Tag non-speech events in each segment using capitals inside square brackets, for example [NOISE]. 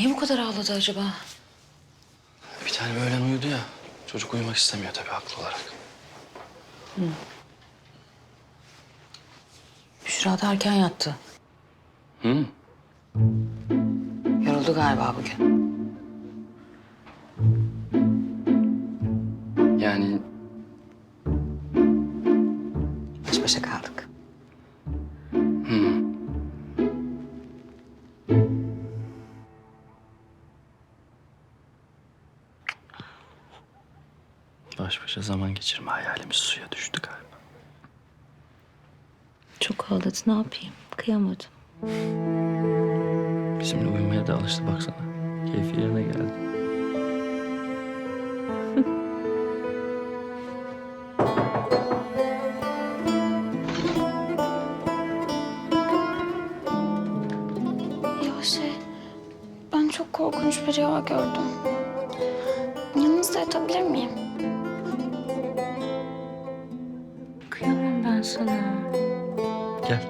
Niye bu kadar ağladı acaba? Bir tane öğlen uyudu ya. Çocuk uyumak istemiyor tabii haklı olarak. Büşra da erken yattı. Hı? Yoruldu galiba bugün. Yani Baş başa kaldık. Baş başa zaman geçirme hayalimiz suya düştü galiba. Çok ağladı ne yapayım? Kıyamadım. Bizimle uyumaya da alıştı baksana. Keyfi yerine geldi. [LAUGHS] Ya şey, ben çok korkunç bir rüya gördüm. Yanınızda yatabilir miyim? Ben sana. Gel.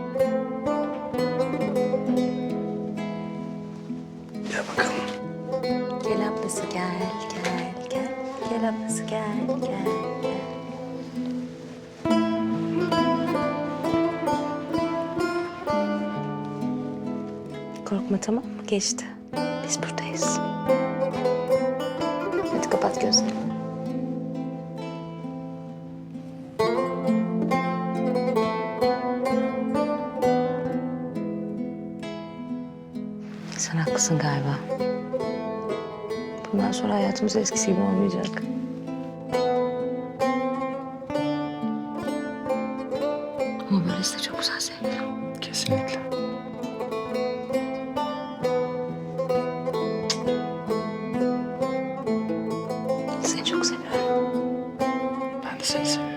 Gel bakalım. Gel ablası gel, gel, gel. Gel ablası gel, gel, gel. Korkma tamam mı? Geçti. Biz buradayız. Hadi kapat gözlerini. Sen haklısın galiba. Bundan sonra hayatımız eskisi gibi olmayacak. Ama böylesi de çok güzel sevgilim. Kesinlikle. Seni çok seviyorum. Ben de seni seviyorum.